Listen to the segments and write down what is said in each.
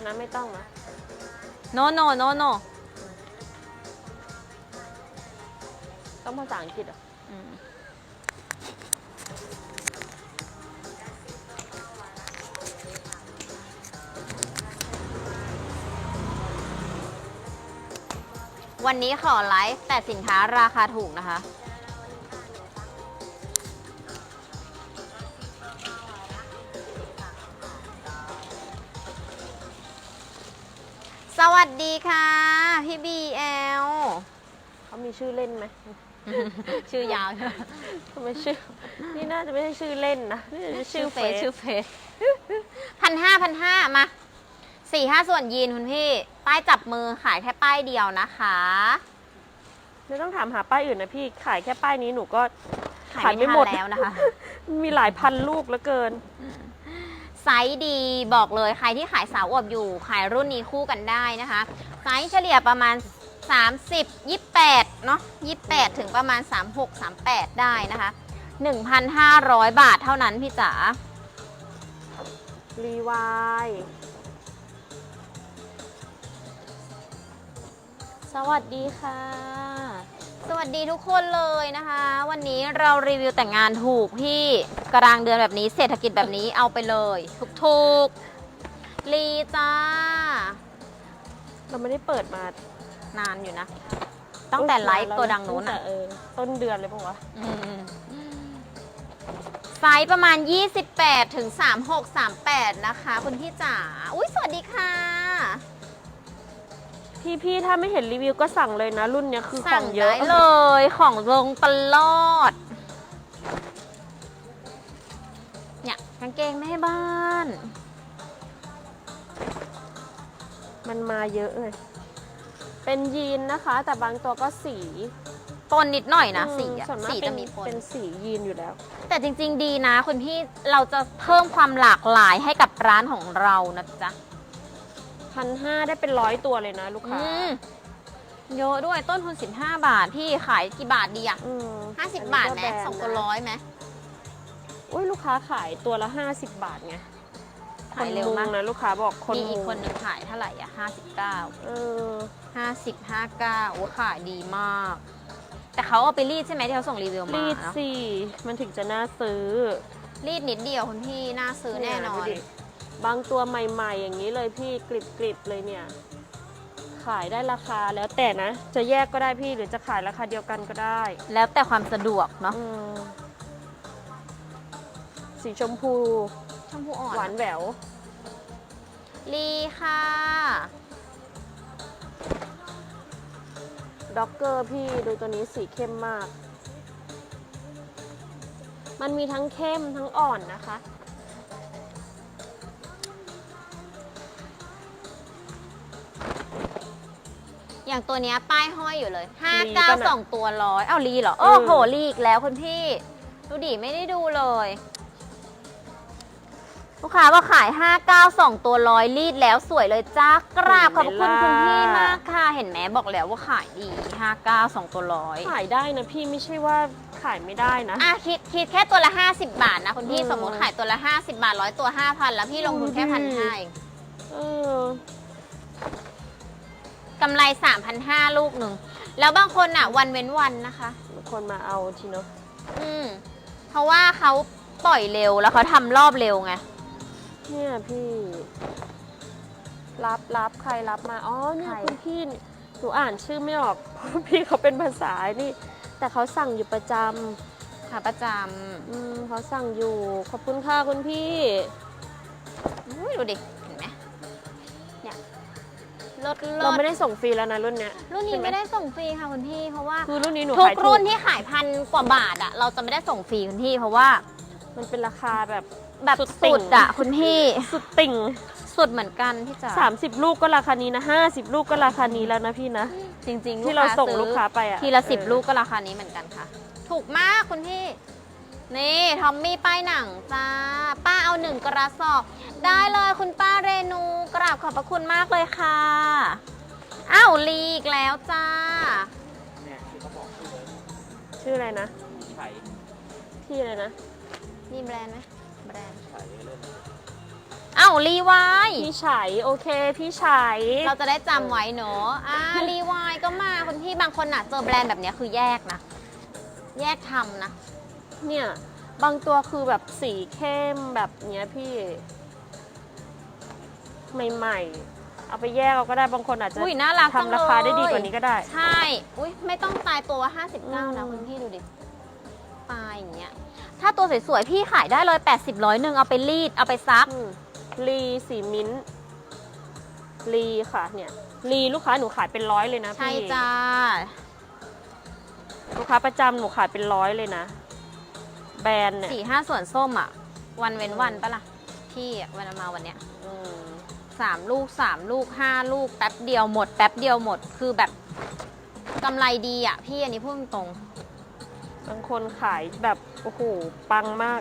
อันนั้นไม่ต้องนะโนโนโนโนต้องภาษาอังกฤษเหรออืมวันนี้ขอไลฟ์แต่สินค้าราคาถูกนะคะ สวัสดีค่ะ พี่บีเอลเขามีชื่อเล่นไหม ชื่อยาวใช่ไหมทำไมชื่อ นี่น่าจะไม่ใช่ชื่อเล่นนะ นี่น่าจะชื่อเฟซชื่อเฟซพันห้าพันห้ามาสี่ห้าส่วนยีนคุณพี่ ป้ายจับมือขายแค่ป้ายเดียวนะคะไม่ต้องถามหาป้ายอื่นนะพี่ ขายแค่ป้ายนี้หนูก็ขายขายไม่ไม่ทัหมดนแล้วนะคะ มีหลายพันลูกเหลือเกิน ไซส์ดีบอกเลยใครที่ขายสาวอวบอยู่ ขายรุ่นนี้คู่กันได้นะคะ ไซส์เฉลี่ยประมาณ 30 28 เนาะ28 ถึงประมาณ 36 38 ได้นะคะ 1,500 บาทเท่านั้นพี่จ๋ารีวายสวัสดีค่ะ สวัสดีทุกคนเลยนะคะ วันนี้เรารีวิวแต่งงานถูกพี่กลางเดือนแบบนี้เศรษฐกิจแบบนี้เอาไปเลยถูกถูกๆลีจ้า เราไม่ได้เปิดมานานอยู่นะ ตั้งแต่ไลฟ์ตัวดังนู้นตั้อะแต่เออต้นเดือนเลยปะวะอืมไซส์ประมาณ 28ถึง36 38 นะคะ คุณพี่จ๋า อุ้ยสวัสดีค่ะ พี่พี่ถ้าไม่เห็นรีวิวก็สั่งเลยนะ รุ่นเนี้ยคือขสั่องงเยอะได้เลยของลงตลอด เนี่ยกางเกงแม่บ้าน มันมาเยอะเลย เป็นยีนนะคะ แต่บางตัวก็สีปนนิดหน่อยนะอืมสีอะส่วนมากสีเป็จะนมีปน เป็นสียีนอยู่แล้ว แต่จริงๆดีนะคุณพี่เราจะเพิ่มความหลากหลายให้กับร้านของเรานะจ๊ะ พันห้าได้เป็นร้อยตัวเลยนะ ลูกค้า อืมเยอะด้วยต้นทุน 15 บาท พี่ขายกี่บาทดีอะอืมห้าสิบนนี้บาทก็ไหมแบรนด์สองตัวนะร้อยไหม อุ้ยลูกค้าขายตัวละห้าสิบบาทไงขายเร็วมาก คนงนะลูกค้าบอกคนมีอีกมุงคนหนึ่งขายเท่าไหร่อะห้าสิบเก้าเออห้าสิบห้าเก้าโอ้ขายดีมาก แต่เขาเอาไปรีดใช่ไหมที่เขาส่งรีวิวมารีดเนอะสิมันถึงจะน่าซื้อ รีดนิดเดียวคุณพี่น่าซื้อแน่นอน เยดูดิ บางตัวใหม่ๆ อย่างนี้เลยพี่กริบกริบๆเลยเนี่ย ขายได้ราคาแล้วแต่นะ จะแยกก็ได้พี่หรือจะขายราคาเดียวกันก็ได้แล้วแต่ความสะดวกเนาะอืมสีชมพู ชมพูอ่อนหวานแหววรีค่ะ ด็อกเกอร์พี่ดูตัวนี้สีเข้มมาก มันมีทั้งเข้มทั้งอ่อนนะคะ อย่างตัวเนี้ยป้ายห้อยอยู่เลยห้าลีเก้าป่ะน่ะสองตัวร้อยเอ้ารีเหรอเอโอ้อโหรีอีกแล้วคุณพี่ ดูดิไม่ได้ดูเลย ลูกค้าว่าขาย 592ตัวร้อยรีดแล้วสวยเลยจ้ากราบขอบพระคุณคุณพี่มากค่ะ เห็นไหมบอกแล้วว่าขายดี 592 ตัวร้อย ขายได้นะพี่ไม่ใช่ว่าขายไม่ได้นะ อะคิดคิดแค่ตัวละ 50 บาทนะคุณพี่อืมสมมติขายตัวละ 50 บาทร้อยตัว 5,000 แล้วพี่ลงทุนแค่อืมพันห้าเอง เออ กำไร 3,500 ลูกหนึ่ง แล้วบางคนอะ วันเว้นวันนะคะมีคนมาเอาทีเนาะอืมเพราะว่าเขาปล่อยเร็วแล้วเขาทำรอบเร็วไง เนี่ยพี่ รับรับใครรับมา อ๋อเนี่ยใคร คุณพี่หนูอ่านชื่อไม่ออก เพราะพี่เขาเป็นภาษานี่ แต่เขาสั่งอยู่ประจขาประจำอืมเขาสั่งอยู่ ขอบคุณค่ะคุณพี่ำอุ้ยดูดิ ลดลเราดไม่ได้ส่งฟรีแล้วนะรุ่นเนี้ยรุ่นนี้ใช่หไม่ได้ส่งฟรีค่ะคุณพี่ เพราะว่าคือรุ่นนี้หนูทุกขายถูรุ่กนที่ขายพันกว่าบาทอะเราจะไม่ได้ส่งฟรีคุณพี่ เพราะว่ามันเป็นราคาแบบ แบบสุดติ่สุง ดอะคุณพี่ สุดติ่ง สุดเหมือนกันพี่จ๋า30 ลูกก็ราคานี้นะ 50 ลูกก็ราคานี้แล้วนะพี่นะ จริงๆที่เราส่งซื้อลูกค้าไปอะทีละสิบเออลูกก็ราคานี้เหมือนกันค่ะ ถูกมากคุณพี่ นี่ทอมมี่ป้ายหนังจ้าป้าเอาหนึ่งกระสอบ ได้เลยคุณป้าเรนูกราบขอบพระคุณมากเลยค่ะอ้าวลีอีกแล้วจ้า เนี่ยที่เขาบอกชื่อเลยชื่ออะไรนะ ไฉพี่อะไรนะ มีแบรนด์ไหมแบรนด์ไฉเล่นอ้าวรีวายพี่ชัยโอเค พี่ชัยเราจะได้จำไว้เนอะอ่ารีวายก็มาคุณพี่บางคนอะเจอแบรนด์แบบเนี้ยคือแยกนะ แยกทำนะ เนี่ย บางตัวคือแบบสีเข้มแบบเนี้ยพี่ ใหม่ๆ เอาไปแยกเอาก็ได้บางคนอาจจะอุ้ยน่ารักจังเลยทำราคาได้ดีกว่านี้ก็ได้ ใช่ อุ้ยไม่ต้องตายตัวว่าอืม59 นะคุณพี่ดูดิ ปลายอย่างเงี้ย ถ้าตัวสวยๆ พี่ขายได้เลย 80ร้อยหนึ่งเอาไปรีด เอาไปซัก อืมลีสีมิ้นท์ลีค่ะเนี่ยลีลูกค้าหนูขายเป็นร้อยเลยนะใช่พี่จ้า ลูกค้าประจำหนูขายเป็นร้อยเลยนะ แบรนด์เนี่ยสี่ห้าส่วนส้มอะ วันเว้นวันปะล่ะ พี่อะวันมาวันเนี้ย อืม สามลูกสามลูกห้าลูก แป๊บเดียวหมด แป๊บเดียวหมด คือแบบกำไรดีอะ พี่อันนี้พูดตรง บางคนขายแบบ โอ้โห ปังมาก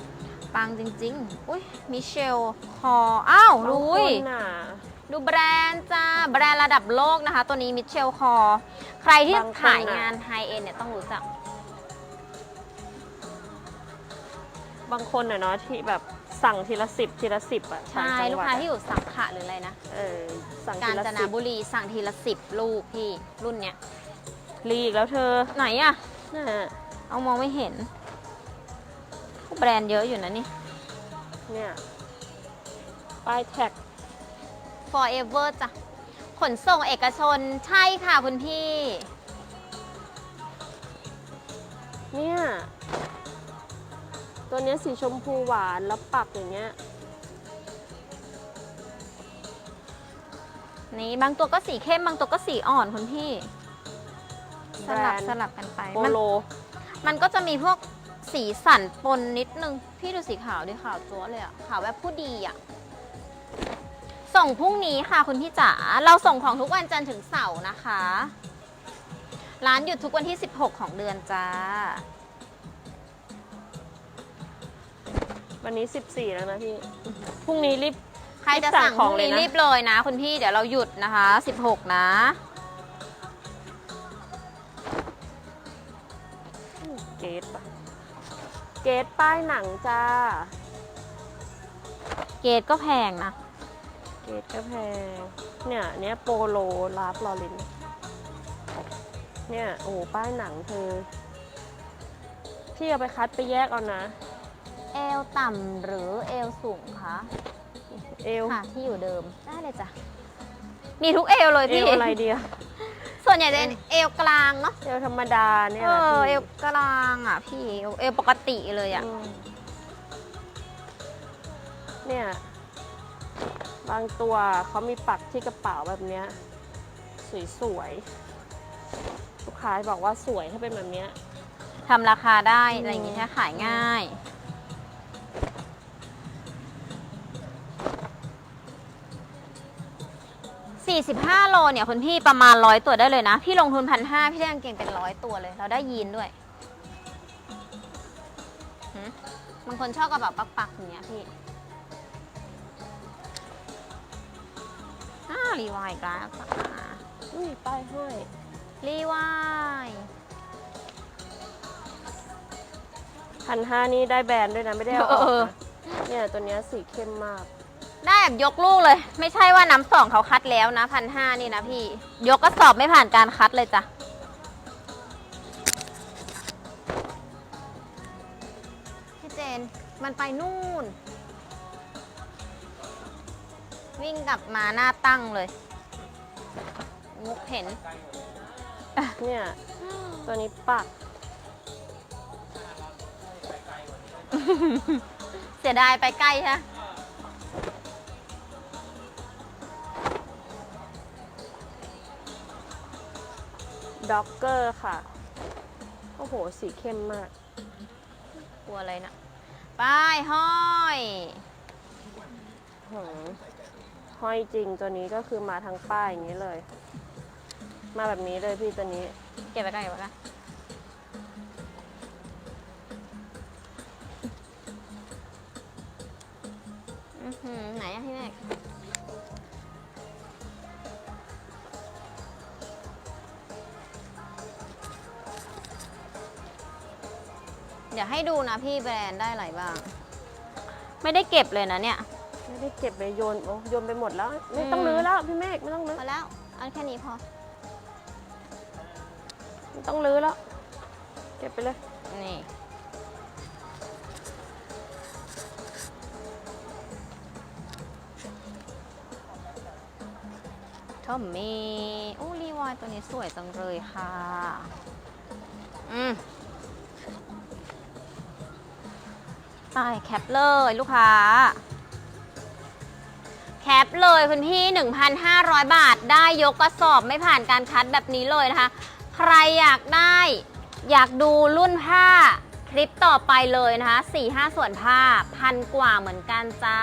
ๆปังจริง ๆ อุ้ยมิเชล คอ อ้าวบางลุคยนน่ะ ดูแบรนด์จ้า แบรนด์ระดับโลกนะคะ ตัวนี้มิเชลคอ ใครที่บางคนขายน่ะงานไฮเอ็นเนี่ยต้องรู้จัก บางคนน่ะเนาะที่แบบ สั่งทีละสิบทีละสิบอะใช่ต่างจังลูหกวัดค้าอะที่อยู่สังขะหรืออะไรนะเออสั่งกาทีญละจนสิบบุรีสั่งทีละสิบลูกพี่รุ่นเนี้ยลีอีกแล้วเธอไหนอะน่ะเอามองไม่เห็นแบรนด์เยอะอยู่นะนี่ เนี่ยป้ายแท็ก forever จ้ะขนส่งเอกชนใช่ค่ะคุณพี่ เนี่ย ตัวเนี้ยสีชมพูหวานแล้วปักอย่างเงี้ย นี่บางตัวก็สีเข้มบางตัวก็สีอ่อนคุณพี่ สลับแบรนด์ สลับกันไปโปมันโล มันก็จะมีพวกสีสันปนนิดนึง พี่ดูสีขาวดิขาวจั๊วเลยอะขาวแบบผู้ดีอะส่งพรุ่งนี้ค่ะคุณพี่จ๋าเราส่งของทุกวันจันทร์ถึงเสาร์นะคะ ร้านหยุดทุกวันที่ 16 ของเดือนจ้า วันนี้ 14 แล้วนะพี่ พรุ่งนี้รีบ ใครจะสั่งพขอรุ่งงเลยนี้นะ รีบเลยนะคุณพี่เดี๋ยวเราหยุดนะคะ 16 นะ เกตปะเกตป้ายหนังจ้า เกรดก็แพงนะ เกตก็แพง เนี่ย เนี้ยโปโลลาฟลอริน เนี่ย โอ้โหป้ายหนังเธอ พี่เอาไปคัดไปแยกเอานะ เอวต่ำหรือเอวสูงคะเอวค่ะที่อยู่เดิมได้เลยจ้ะมีทุกเอวเลยเอพี่วอะไรเดียวส่วนใหญ่จะเป็นเอวกลางเนาะเอวธรรมดาเนี่ยเอแหละอพี่เอวกลางอะพี่เอวเอวปกติเลยอะอืมเนี่ย บางตัวเขามีปักที่กระเป๋าแบบเนี้ยสวยๆลูกค้าบอกว่าสวยถ้าเป็นแบบเนี้ย ทำราคาได้อืมอะไรอย่างงี้ใช่ขายง่าย 45 โลเนี่ยคุณพี่ประมาณร้อยตัวได้เลยนะ พี่ลงทุนพันห้าพี่ได้กางเกงเป็นร้อยตัวเลย เราได้ยีนด้วยหืมบางคนชอบกระเป๋าปักๆอย่างเงี้ยพี่อ้ารีวายกราฟอะอุ้ยป้ายห้อยรีวายพันห้านี่ได้แบรนด์ด้วยนะ ไม่ได้เอาออกเออนะเนี่ยตัวเนี้ยสีเข้มมาก ได้แบบยกลูกเลย ไม่ใช่ว่าน้ำสองเขาคัดแล้วนะพันห้านี่นะพี่ ยกกระสอบไม่ผ่านการคัดเลยจ้ะพี่เจนมันไปนู่น วิ่งกลับมาหน้าตั้งเลยมุกเห็น เนี่ย ตัวนี้ปัก เสียดายไปใกล้ใช่ ด็อกเกอร์ค่ะ โอ้โห สีเข้มมาก กลัวอะไรนะ ป้ายห้อยหือห้อยจริงตัวนี้ก็คือมาทั้งป้ายอย่างนี้เลย มาแบบนี้เลยพี่ตัวนี้ เก็บไว้กันเก็บไว้กันอื้อหือไหนอะพี่เมฆ เดี๋ยวให้ดูนะพี่แบรนด์ได้อะไรบ้าง ไม่ได้เก็บเลยนะเนี่ยไม่ได้เก็บไปโยนโอ้โยนไปหมดแล้ว ไม่ต้องอืมรื้อแล้วพี่เมฆไม่ต้องรื้อพอแล้วเอาแค่นี้พอ ไม่ต้องรื้อแล้ว เก็บไปเลย นี่ ทอมมี่โอ้รีวายตัวนี้สวยจังเลยค่ะ อืม ไปแคปเลยลูกค้า แคปเลยคุณพี่ 1,500 บาท ได้ยกกระสอบไม่ผ่านการคัดแบบนี้เลยนะคะ ใครอยากได้อยากดูรุ่นผ้าคลิปต่อไปเลยนะคะ4-5ส่วนผ้าพันกว่าเหมือนกันจ้า